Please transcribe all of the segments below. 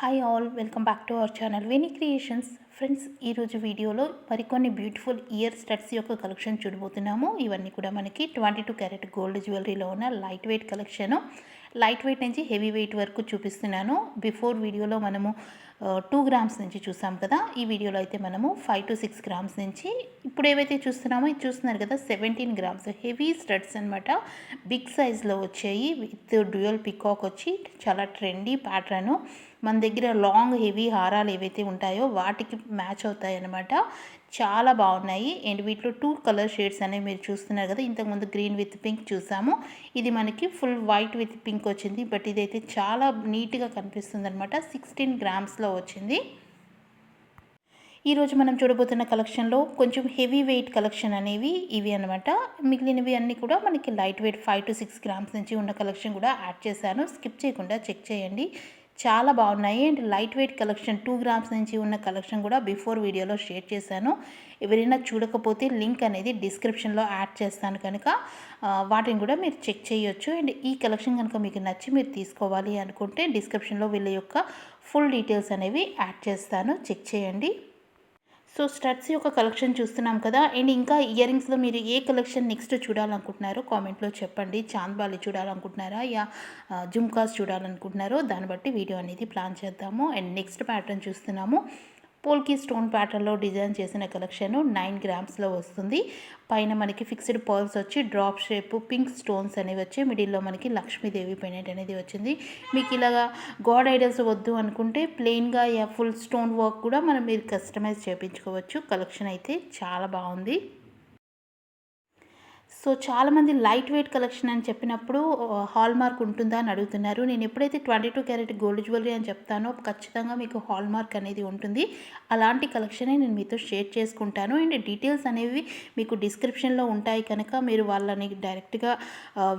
Hi all welcome back to our channel Veni creations friends ఈరోజు వీడియోలో మరికొన్ని beautiful ear studs యొక్క collection చూడబోతున్నాము. ఇవన్నీ కూడా మనకి ట్వంటీ టూ క్యారెట్ గోల్డ్ జ్యువెలరీలో ఉన్న light weight collection light weight నుంచి హెవీ వెయిట్ వరకు చూపిస్తున్నాను. బిఫోర్ వీడియోలో మనము టూ గ్రామ్స్ నుంచి చూసాం కదా. ఈ వీడియోలో అయితే మనము ఫైవ్ టు సిక్స్ గ్రామ్స్ నుంచి ఇప్పుడు ఏవైతే చూస్తున్నామో ఇది చూస్తున్నారు కదా సెవెంటీన్ గ్రామ్స్ హెవీ స్టడ్స్ అనమాట బిగ్ సైజ్లో వచ్చాయి. విత్ డ్యూయల్ పికాక్ వచ్చి చాలా ట్రెండీ ప్యాటర్ను మన దగ్గర లాంగ్ హెవీ హారాలు ఏవైతే ఉంటాయో వాటికి మ్యాచ్ అవుతాయి అనమాట చాలా బాగున్నాయి. అండ్ వీటిలో టూ కలర్ షేడ్స్ అనేవి మీరు చూస్తున్నారు కదా ఇంతకుముందు గ్రీన్ విత్ పింక్ చూసాము. ఇది మనకి ఫుల్ వైట్ విత్ పింక్ వచ్చింది. బట్ ఇదైతే చాలా నీట్గా కనిపిస్తుంది అనమాట సిక్స్టీన్ గ్రామ్స్లో వచ్చింది. ఈరోజు మనం చూడబోతున్న కలెక్షన్లో కొంచెం హెవీ వెయిట్ కలెక్షన్ అనేవి ఇవి అనమాట మిగిలినవి అన్నీ కూడా మనకి light weight five to six grams నుంచి ఉన్న కలెక్షన్ కూడా యాడ్ చేశాను. స్కిప్ చేయకుండా చెక్ చేయండి. చాలా బాగున్నాయి. And light weight collection two grams నుంచి ఉన్న కలెక్షన్ కూడా బిఫోర్ వీడియోలో షేర్ చేశాను. ఎవరైనా చూడకపోతే లింక్ అనేది డిస్క్రిప్షన్లో యాడ్ చేస్తాను కనుక వాటిని కూడా మీరు చెక్ చేయొచ్చు. అండ్ ఈ కలెక్షన్ కనుక మీకు నచ్చి మీరు తీసుకోవాలి అనుకుంటే డిస్క్రిప్షన్లో వీళ్ళ యొక్క ఫుల్ డీటెయిల్స్ అనేవి యాడ్ చేస్తాను. చెక్ చేయండి. సో స్టడ్స్ యొక్క కలెక్షన్ చూస్తున్నాం కదా. అండ్ ఇంకా ఇయర్ రింగ్స్లో మీరు ఏ కలెక్షన్ నెక్స్ట్ చూడాలనుకుంటున్నారో కామెంట్లో చెప్పండి. చాంద్బాలి చూడాలనుకుంటున్నారా? యా జుమ్కాస్ చూడాలనుకుంటున్నారో? దాన్ని బట్టి వీడియో అనేది ప్లాన్ చేద్దాము. అండ్ నెక్స్ట్ ప్యాటర్న్ చూస్తున్నాము. పోల్కి స్టోన్ ప్యాటర్న్లో డిజైన్ చేసిన కలెక్షన్ నైన్ గ్రామ్స్లో వస్తుంది. పైన మనకి ఫిక్స్డ్ పర్ల్స్ వచ్చి డ్రాప్ షేప్ పింక్ స్టోన్స్ అనేవి వచ్చి మిడిల్లో మనకి లక్ష్మీదేవి పెయింట్ అనేది వచ్చింది. మీకు ఇలాగా గాడ్ ఐడల్స్ వద్దు అనుకుంటే ప్లెయిన్గా ఫుల్ స్టోన్ వర్క్ కూడా మనం మీరు కస్టమైజ్ చేయించుకోవచ్చు. కలెక్షన్ అయితే చాలా బాగుంది. సో చాలామంది లైట్ వెయిట్ కలెక్షన్ అని చెప్పినప్పుడు హాల్ మార్క్ ఉంటుందా అని అడుగుతున్నారు. నేను ఎప్పుడైతే twenty two carat gold jewellery అని చెప్తానో ఖచ్చితంగా మీకు హాల్ మార్క్ అనేది ఉంటుంది. అలాంటి కలెక్షనే నేను మీతో షేర్ చేసుకుంటాను. అండ్ డీటెయిల్స్ అనేవి మీకు డిస్క్రిప్షన్లో ఉంటాయి కనుక మీరు వాళ్ళని డైరెక్ట్గా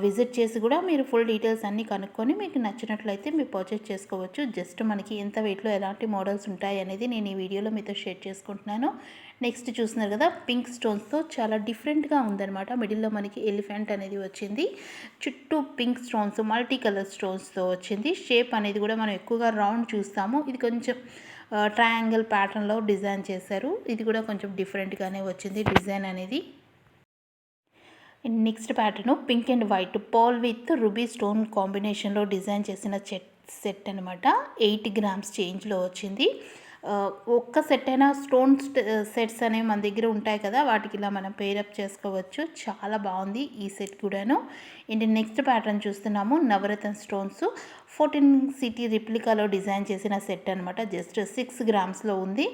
విజిట్ చేసి కూడా మీరు ఫుల్ డీటెయిల్స్ అన్నీ కనుక్కొని మీకు నచ్చినట్లయితే మీరు పర్చేస్ చేసుకోవచ్చు. జస్ట్ మనకి ఎంత వెయిట్లో ఎలాంటి మోడల్స్ ఉంటాయి అనేది నేను ఈ వీడియోలో మీతో షేర్ చేసుకుంటున్నాను. నెక్స్ట్ చూస్తున్నారు కదా పింక్ స్టోన్స్తో చాలా డిఫరెంట్గా ఉందన్నమాట. మిడిల్లో మనకి ఎలిఫెంట్ అనేది వచ్చింది. చుట్టూ పింక్ స్టోన్స్ మల్టీ కలర్ స్టోన్స్తో వచ్చింది. షేప్ అనేది కూడా మనం ఎక్కువగా రౌండ్ చూస్తాము. ఇది కొంచెం ట్రయాంగిల్ ప్యాటర్న్లో డిజైన్ చేశారు. ఇది కూడా కొంచెం డిఫరెంట్గానే వచ్చింది డిజైన్ అనేది. Next pattern pink and white pearl with ruby stone కాంబినేషన్లో డిజైన్ చేసిన సెట్ సెట్ అనమాట ఎయిట్ గ్రామ్స్ చేంజ్లో వచ్చింది. ఒక్క సెట్ అయినా స్టోన్ సెట్స్ అనేవి మన దగ్గర ఉంటాయి కదా వాటికి ఇలా మనం పేరప్ చేసుకోవచ్చు. చాలా బాగుంది ఈ సెట్ కూడాను. అండ్ నెక్స్ట్ ప్యాటర్న్ చూస్తున్నాము నవరత్న స్టోన్స్ ఫోర్టీన్ సిటీ రిప్లికాలో డిజైన్ చేసిన సెట్ అనమాట జస్ట్ సిక్స్ గ్రామ్స్లో ఉంది.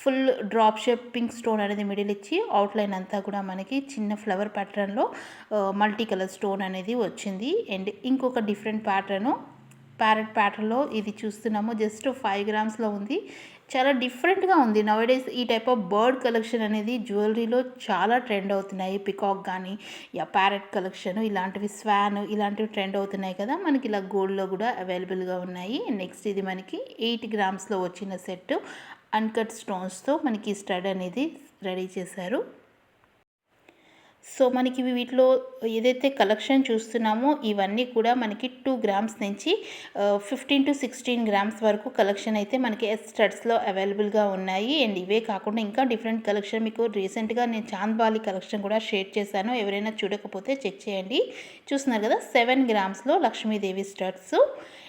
Full drop shape pink stone అనేది మిడిల్ ఇచ్చి అవుట్లైన్ అంతా కూడా మనకి చిన్న ఫ్లవర్ ప్యాటర్న్లో మల్టీ కలర్ స్టోన్ అనేది వచ్చింది. అండ్ ఇంకొక డిఫరెంట్ ప్యాటర్ను ప్యారెట్ ప్యాటర్న్లో ఇది చూస్తున్నాము. జస్ట్ ఫైవ్ గ్రామ్స్లో ఉంది. చాలా డిఫరెంట్గా ఉంది. నవడేస్ ఈ టైప్ ఆఫ్ బర్డ్ కలెక్షన్ అనేది జ్యువెలరీలో చాలా ట్రెండ్ అవుతున్నాయి. పికాక్ కానీ యా ప్యారెట్ కలెక్షన్ ఇలాంటివి స్వాన్ ఇలాంటివి ట్రెండ్ అవుతున్నాయి కదా. మనకి ఇలా గోల్డ్లో కూడా అవైలబుల్గా ఉన్నాయి. నెక్స్ట్ ఇది మనకి ఎయిట్ గ్రామ్స్లో వచ్చిన సెట్ అన్కట్ స్టోన్స్తో మనకి స్టడ్ అనేది రెడీ చేశారు. సో మనకి వీటిలో ఏదైతే కలెక్షన్ చూస్తున్నామో ఇవన్నీ కూడా మనకి టూ గ్రామ్స్ నుంచి ఫిఫ్టీన్ టు సిక్స్టీన్ గ్రామ్స్ వరకు కలెక్షన్ అయితే మనకి ఎస్ స్టడ్స్లో అవైలబుల్గా ఉన్నాయి. అండ్ ఇవే కాకుండా ఇంకా డిఫరెంట్ కలెక్షన్ మీకు రీసెంట్గా నేను చాంద్బాలి కలెక్షన్ కూడా షేర్ చేశాను. ఎవరైనా చూడకపోతే చెక్ చేయండి. చూస్తున్నారు కదా సెవెన్ గ్రామ్స్లో లక్ష్మీదేవి స్టడ్స్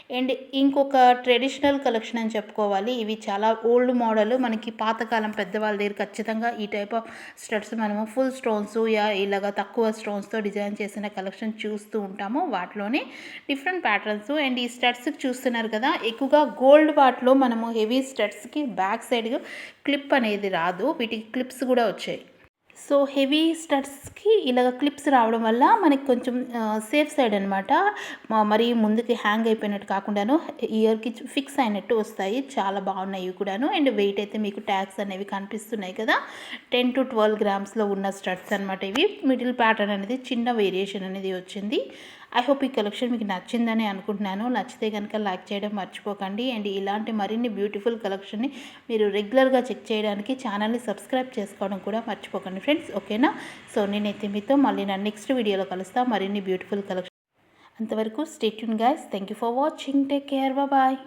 అండ్ ఇంకొక ట్రెడిషనల్ కలెక్షన్ అని చెప్పుకోవాలి. ఇవి చాలా ఓల్డ్ మోడల్. మనకి పాతకాలం పెద్దవాళ్ళ దగ్గర ఖచ్చితంగా ఈ టైప్ ఆఫ్ స్టడ్స్ మనము ఫుల్ స్టోన్స్ యా ఇలాగా తక్కువ స్టోన్స్తో డిజైన్ చేసిన కలెక్షన్ చూస్తూ ఉంటాము. వాటిలోనే డిఫరెంట్ ప్యాటర్న్స్. అండ్ ఈ స్టడ్స్ చూస్తున్నారు కదా ఎక్కువగా గోల్డ్ వాటిలో మనము హెవీ స్టడ్స్కి బ్యాక్ సైడ్ క్లిప్ అనేది రాదు. వీటికి క్లిప్స్ కూడా వచ్చాయి. సో హెవీ స్టడ్స్కి ఇలాగ క్లిప్స్ రావడం వల్ల మనకి కొంచెం సేఫ్ సైడ్ అనమాట మరి ముందుకి హ్యాంగ్ అయిపోయినట్టు కాకుండాను ఇయర్కి ఫిక్స్ అయినట్టు వస్తాయి. చాలా బాగున్నాయి కూడాను. అండ్ వెయిట్ అయితే మీకు ట్యాక్స్ అనేవి కనిపిస్తున్నాయి కదా. టెన్ టు ట్వెల్వ్ గ్రామ్స్లో ఉన్న స్టడ్స్ అనమాట ఇవి. మిడిల్ ప్యాటర్న్ అనేది చిన్న వేరియేషన్ అనేది వచ్చింది. ఐ హోప్ ఈ కలెక్షన్ మీకు నచ్చిందని అనుకుంటున్నాను. నచ్చితే కనుక లైక్ చేయడం మర్చిపోకండి. అండ్ ఇలాంటి మరిన్ని బ్యూటిఫుల్ కలెక్షన్ని మీరు రెగ్యులర్గా చెక్ చేయడానికి ఛానల్ని సబ్స్క్రైబ్ చేసుకోవడం కూడా మర్చిపోకండి ఫ్రెండ్స్. ఓకేనా? సో నేనైతే మీతో మళ్ళీ నా నెక్స్ట్ వీడియోలో కలుస్తాను మరిన్ని బ్యూటిఫుల్ కలెక్షన్ అంతవరకు stay tuned guys. Thank you for watching. Take care. Bye.